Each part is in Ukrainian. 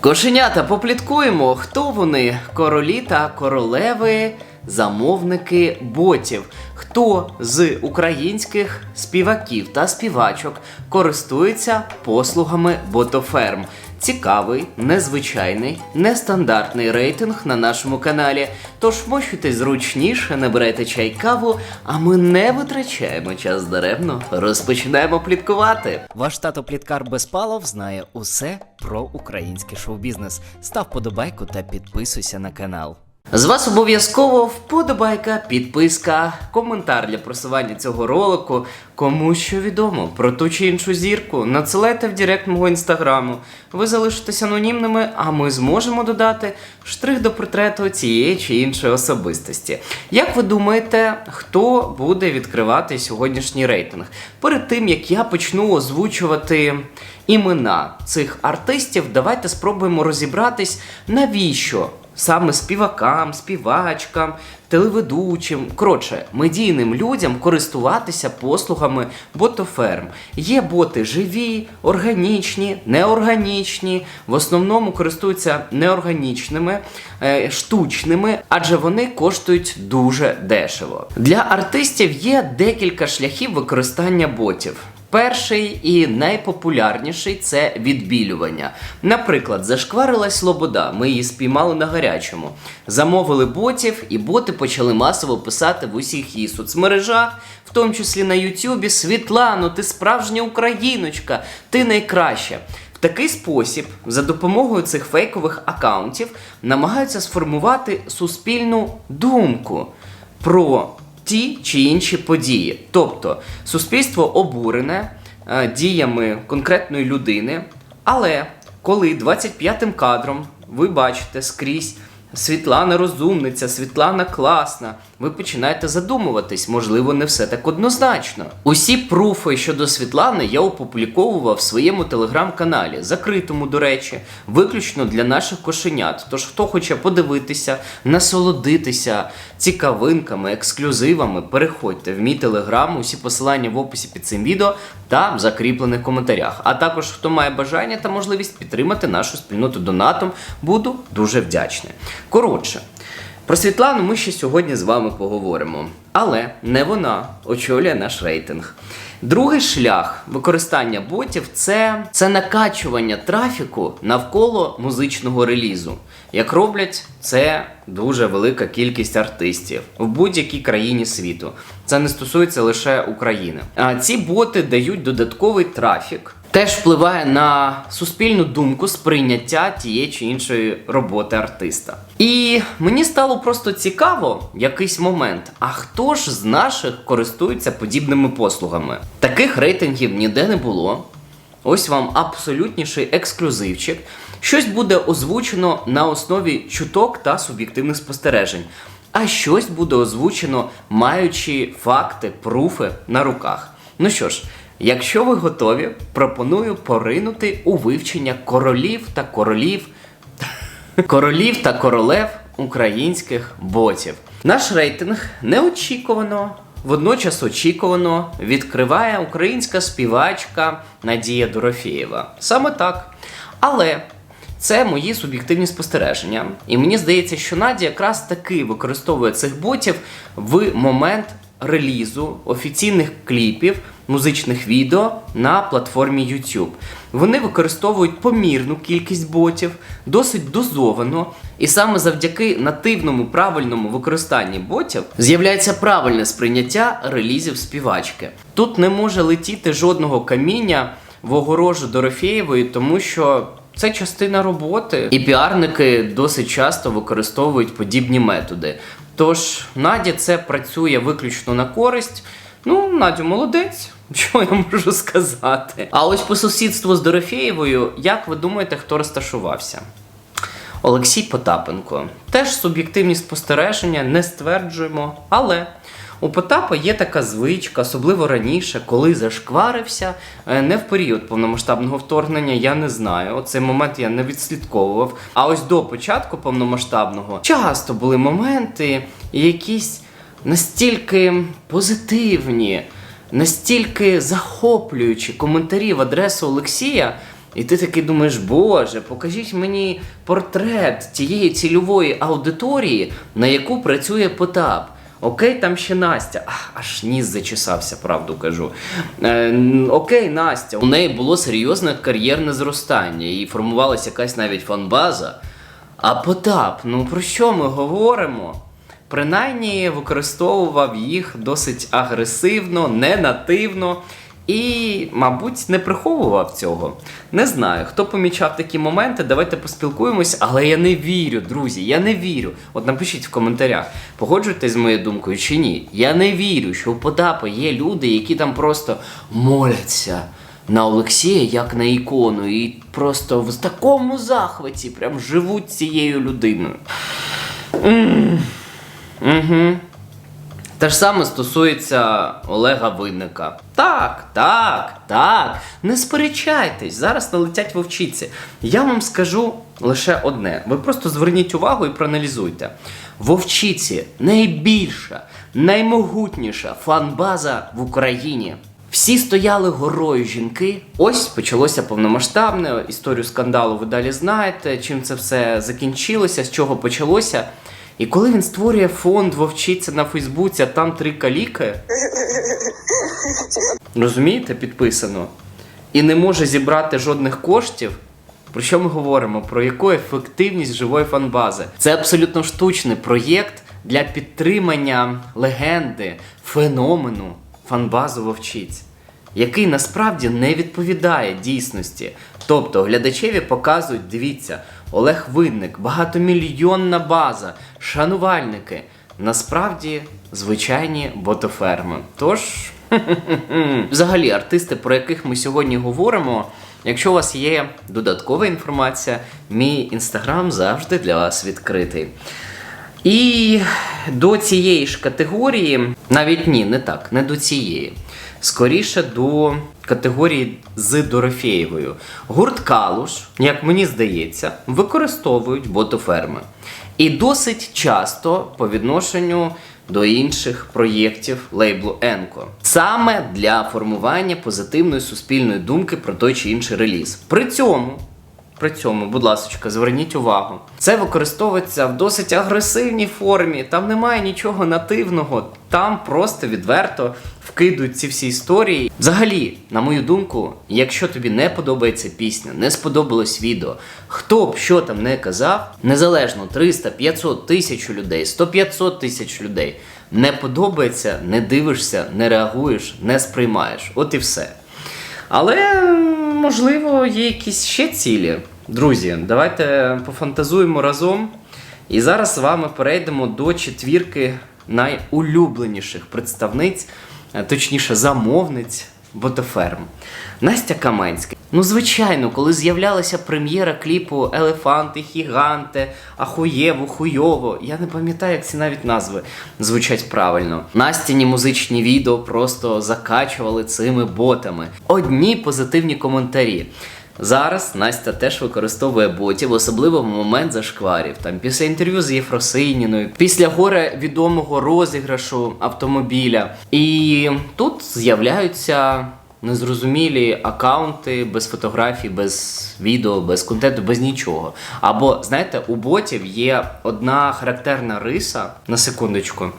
Кошенята, попліткуємо, хто вони? Королі та королеви, замовники ботів. Хто з українських співаків та співачок користується послугами ботоферм? Цікавий, незвичайний, нестандартний рейтинг на нашому каналі. Тож мощуйтесь зручніше, наберете чай каву, а ми не витрачаємо час даремно. Розпочинаємо пліткувати. Ваш тато Пліткар Безпалов знає усе про український шоу-бізнес. Став подобайку та підписуйся на канал. З вас обов'язково вподобайка, підписка, коментар для просування цього ролику. Кому що відомо про ту чи іншу зірку, надсилайте в директ мого інстаграму. Ви залишитесь анонімними, а ми зможемо додати штрих до портрету цієї чи іншої особистості. Як ви думаєте, хто буде відкривати сьогоднішній рейтинг? Перед тим як я почну озвучувати імена цих артистів, давайте спробуємо розібратись, навіщо саме співакам, співачкам, телеведучим, коротше, медійним людям користуватися послугами ботоферм. Є боти живі, органічні, неорганічні. В основному користуються неорганічними, е, штучними, адже вони коштують дуже дешево. Для артистів є декілька шляхів використання ботів. Перший і найпопулярніший це відбілювання. Наприклад, зашкварилась Лобода, ми її спіймали на гарячому. Замовили ботів, і боти почали масово писати в усіх її соцмережах, в тому числі на Ютубі: Світлано, ти справжня україночка, ти найкраща. В такий спосіб, за допомогою цих фейкових акаунтів, намагаються сформувати суспільну думку про ті чи інші події. Тобто суспільство обурене е, діями конкретної людини, але коли 25-м кадром ви бачите скрізь. Світлана розумниця, Світлана класна. Ви починаєте задумуватись, можливо, не все так однозначно. Усі пруфи щодо Світлани я опубліковував в своєму телеграм-каналі, закритому, до речі, виключно для наших кошенят. Тож, хто хоче подивитися, насолодитися цікавинками, ексклюзивами, переходьте в мій телеграм, усі посилання в описі під цим відео та в закріплених коментарях. А також, хто має бажання та можливість підтримати нашу спільноту донатом, буду дуже вдячний. Коротше. Про Світлану ми ще сьогодні з вами поговоримо. Але не вона очолює наш рейтинг. Другий шлях використання ботів це, це накачування трафіку навколо музичного релізу. Як роблять це дуже велика кількість артистів в будь-якій країні світу. Це не стосується лише України. А ці боти дають додатковий трафік. Теж впливає на суспільну думку сприйняття тієї чи іншої роботи артиста. І мені стало просто цікаво якийсь момент, а хто ж з наших користується подібними послугами? Таких рейтингів ніде не було. Ось вам абсолютніший ексклюзивчик. Щось буде озвучено на основі чуток та суб'єктивних спостережень. А щось буде озвучено, маючи факти, пруфи на руках. Ну що ж, якщо ви готові, пропоную поринути у вивчення королів та королів королів та королев українських ботів. Наш рейтинг неочікувано, водночас очікувано відкриває українська співачка Надія Дорофєєва. Саме так. Але це мої суб'єктивні спостереження. І мені здається, що Надя якраз таки використовує цих ботів в момент релізу офіційних кліпів, музичних відео на платформі YouTube. Вони використовують помірну кількість ботів, досить дозовано, і саме завдяки нативному правильному використанні ботів з'являється правильне сприйняття релізів співачки. Тут не може летіти жодного каміння в огорожу Дорофєєвої, тому що це частина роботи, і піарники досить часто використовують подібні методи. Тож Наді це працює виключно на користь. Ну, Надю, молодець. Що я можу сказати? А ось по сусідству з Дорофєєвою, як ви думаєте, хто розташувався? Олексій Потапенко. Теж суб'єктивні спостереження, не стверджуємо, але у Потапа є така звичка, особливо раніше, коли зашкварився, е, не в період повномасштабного вторгнення, я не знаю. Оцей момент я не відслідковував. А ось до початку повномасштабного часто були моменти, якісь настільки позитивні, настільки захоплюючі коментарі в адресу Олексія. І ти такий думаєш, боже, покажіть мені портрет тієї цільової аудиторії, на яку працює Потап. Окей, там ще Настя. Аж ніс зачесався, правду кажу. Е, окей, Настя. У неї було серйозне кар'єрне зростання і формувалася якась навіть фанбаза. А Потап, ну про що ми говоримо? Принаймні використовував їх досить агресивно, ненативно і, мабуть, не приховував цього. Не знаю, хто помічав такі моменти, давайте поспілкуємось, але я не вірю, друзі, я не вірю. От напишіть в коментарях, погоджуєтесь з моєю думкою чи ні. Я не вірю, що у Потапа є люди, які там просто моляться на Олексія як на ікону, і просто в такому захваті прям живуть цією людиною. Угу. Те ж саме стосується Олега Винника. Так, так, так. Не сперечайтесь, зараз налетять вовчиці. Я вам скажу лише одне. Ви просто зверніть увагу і проаналізуйте. Вовчиці найбільша, наймогутніша фан-база в Україні. Всі стояли горою жінки. Ось почалося повномасштабне. Історію скандалу ви далі знаєте, чим це все закінчилося, з чого почалося. І коли він створює фонд вовчиця на Фейсбуці, а там три каліки. Розумієте, підписано. І не може зібрати жодних коштів. Про що ми говоримо? Про яку ефективність живої фанбази? Це абсолютно штучний проєкт для підтримання легенди, феномену фанбазу вовчиць, який насправді не відповідає дійсності. Тобто глядачеві показують, дивіться, Олег Винник, багатомільйонна база, шанувальники. Насправді звичайні ботоферми. Тож, взагалі, артисти, про яких ми сьогодні говоримо. Якщо у вас є додаткова інформація, мій інстаграм завжди для вас відкритий. І до цієї ж категорії, навіть ні, не так, не до цієї. Скоріше до категорії з Дорофєєвою. Гурт Калуш, як мені здається, використовують ботоферми. І досить часто по відношенню до інших проєктів лейблу Енко. Саме для формування позитивної суспільної думки про той чи інший реліз. При цьому при цьому, будь ласка, зверніть увагу. Це використовується в досить агресивній формі. Там немає нічого нативного, там просто відверто вкидують ці всі історії. Взагалі, на мою думку, якщо тобі не подобається пісня, не сподобалось відео, хто б що там не казав, незалежно 300, 500 тисяч людей, 100-500 тисяч людей, не подобається, не дивишся, не реагуєш, не сприймаєш. От і все. Але можливо є якісь ще цілі. Друзі, давайте пофантазуємо разом. І зараз з вами перейдемо до четвірки найулюбленіших представниць, точніше, замовниць ботоферм. Настя Каменська. Ну, звичайно, коли з'являлася прем'єра кліпу Елефанти, Гіганте, Ахуєво, Хуйово. Я не пам'ятаю, як ці навіть назви звучать правильно. Настіні музичні відео просто закачували цими ботами. Одні позитивні коментарі. Зараз Настя теж використовує ботів, особливо в момент зашкварів. Там після інтерв'ю з Єфросиніною, після горе відомого розіграшу автомобіля. І тут з'являються незрозумілі акаунти без фотографій, без відео, без контенту, без нічого. Або знаєте, у ботів є одна характерна риса на секундочку.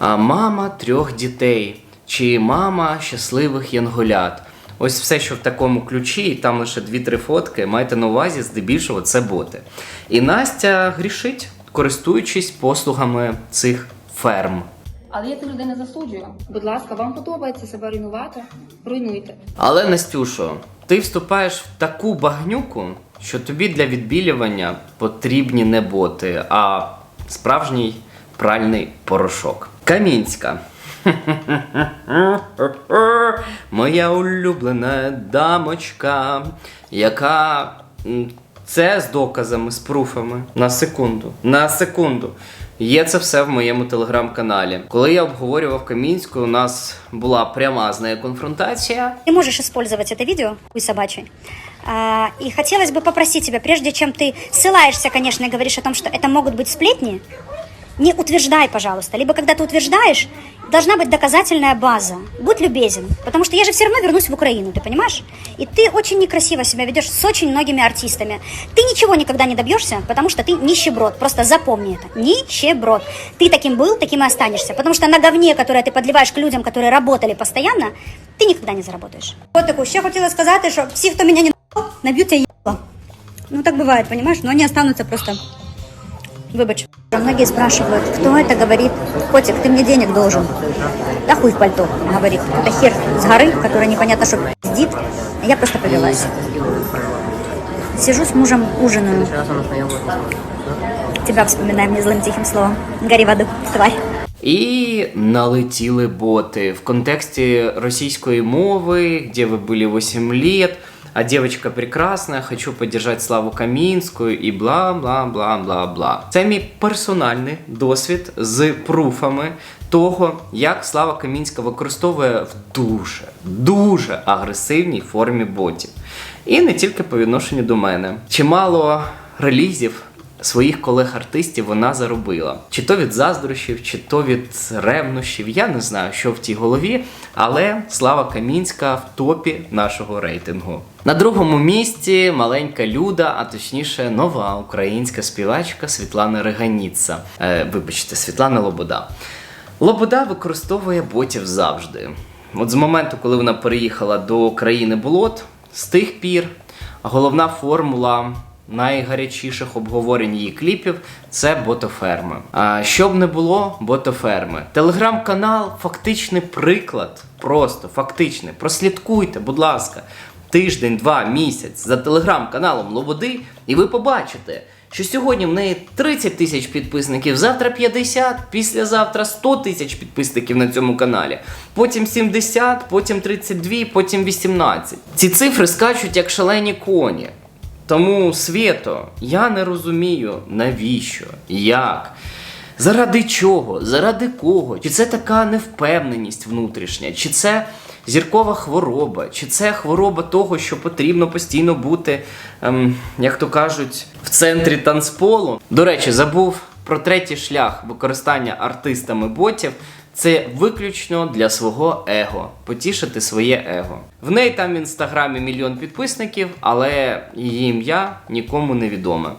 Мама трьох дітей чи мама щасливих янголят. Ось все, що в такому ключі, і там лише дві-три фотки, майте на увазі, здебільшого це боти. І Настя грішить, користуючись послугами цих ферм. Але я цю людину засуджую. Будь ласка, вам подобається себе руйнувати? Руйнуйте. Але Настюшо, ти вступаєш в таку багнюку, що тобі для відбілювання потрібні не боти, а справжній пральний порошок. Камінська. Моя улюблена дамочка, яка м, це з доказами, з пруфами. На секунду. На секунду. Є це все в моєму телеграм-каналі. Коли я обговорював Камінську, у нас була пряма з нею конфронтація. Ты можешь использовать это видео, хуй собачий. А, и хотелось бы попросить тебя, прежде чем ты ссылаешься, конечно, и говоришь о том, что это могут быть сплетни, не утверждай, пожалуйста. Либо когда ты утверждаешь, должна быть доказательная база. Будь любезен, потому что я же все равно вернусь в Украину, ты понимаешь? И ты очень некрасиво себя ведешь с очень многими артистами. Ты ничего никогда не добьешься, потому что ты нищеброд. Просто запомни это. Нищеброд. Ты таким был, таким и останешься. Потому что на говне, которое ты подливаешь к людям, которые работали постоянно, ты никогда не заработаешь. Вот такую. Ще хотела сказать, что все, кто меня не набьют тебя ебало. Ну так бывает, понимаешь? Но они останутся просто Выбач. Многие спрашивают, кто это говорит. Котик, ты мне денег должен. Да хуй в пальто, говорит. Это хер с горы, который непонятно что пиздит. А я просто повелась. Сижу с мужем, ужинаю. Тебя вспоминаем незлым тихим словом. Гори в аду, тварь. І налетіли боти в контексті російської мови, де ви були 8 лет, а девочка прекрасна, хочу поддержать Славу Камінську і бла бла бла бла бла. Це мій персональний досвід з пруфами того, як Слава Камінська використовує в дуже, дуже агресивній формі ботів. І не тільки по відношенню до мене. Чимало релізів своїх колег-артистів вона заробила. Чи то від заздрощів, чи то від ревнощів. Я не знаю, що в тій голові, але Слава Камінська в топі нашого рейтингу. На другому місці маленька Люда, а точніше нова українська співачка Світлана Реганіца. Е, вибачте, Світлана Лобода. Лобода використовує ботів завжди. От з моменту, коли вона переїхала до країни болот, з тих пір головна формула найгарячіших обговорень її кліпів це ботоферми. А щоб не було ботоферми. Телеграм-канал фактичний приклад. Просто фактичний. Прослідкуйте, будь ласка, тиждень, два, місяць за телеграм-каналом Лободи, і ви побачите. Що сьогодні в неї 30 тисяч підписників, завтра 50, післязавтра 100 тисяч підписників на цьому каналі. Потім 70, потім 32, потім 18. Ці цифри скачуть як шалені коні. Тому, Свято, я не розумію, навіщо, як, заради чого, заради кого? Чи це така невпевненість внутрішня, чи це зіркова хвороба, чи це хвороба того, що потрібно постійно бути, ем, як то кажуть, в центрі танцполу. До речі, забув про третій шлях використання артистами ботів. Це виключно для свого его, потішити своє его. В неї там в інстаграмі мільйон підписників, але її ім'я нікому не відоме.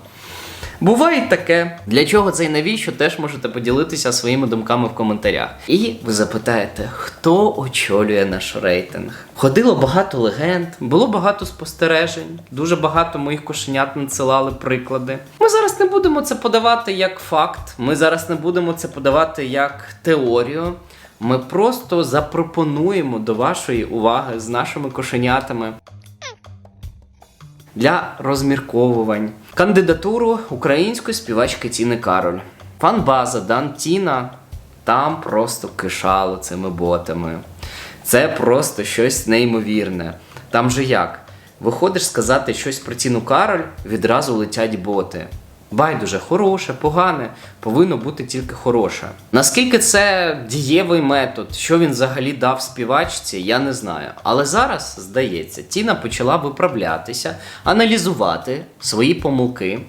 Буває таке. Для чого це і навіщо, теж можете поділитися своїми думками в коментарях. І ви запитаєте, хто очолює наш рейтинг? Ходило багато легенд, було багато спостережень, дуже багато моїх кошенят надсилали приклади. Ми зараз не будемо це подавати як факт, ми зараз не будемо це подавати як теорію. Ми просто запропонуємо до вашої уваги з нашими кошенятами для розмірковувань. Кандидатуру української співачки Тіни Кароль. Фанбаза Дан Тіна там просто кишало цими ботами. Це просто щось неймовірне. Там же як? Виходиш сказати щось про Тіну Кароль, відразу летять боти. Байдуже, хороше, погане, повинно бути тільки хороше. Наскільки це дієвий метод, що він взагалі дав співачці, я не знаю. Але зараз, здається, Тіна почала виправлятися, аналізувати свої помилки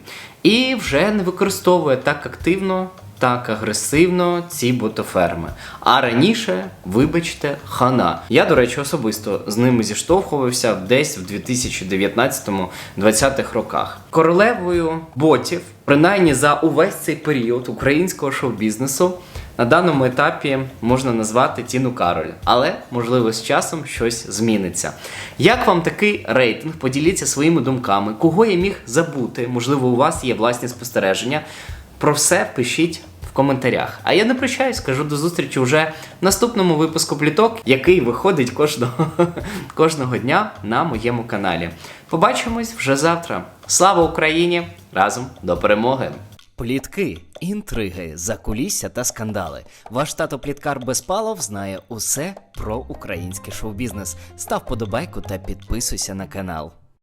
і вже не використовує так активно, так агресивно ці ботоферми. А раніше, вибачте, хана. Я, до речі, особисто з ними зіштовхувався десь в 2019-2020 роках. Королевою ботів, принаймні за увесь цей період українського шоу-бізнесу, на даному етапі можна назвати Тіну Кароль, але можливо з часом щось зміниться. Як вам такий рейтинг? Поділіться своїми думками, кого я міг забути? Можливо, у вас є власні спостереження. Про все пишіть в коментарях. А я не прощаюсь, кажу до зустрічі вже в наступному випуску пліток, який виходить кожного, кожного дня на моєму каналі. Побачимось вже завтра. Слава Україні! Разом до перемоги! Плітки, інтриги, закулісся та скандали. Ваш тато Пліткар Безпалов знає усе про український шоу-бізнес. Став подобайку та підписуйся на канал.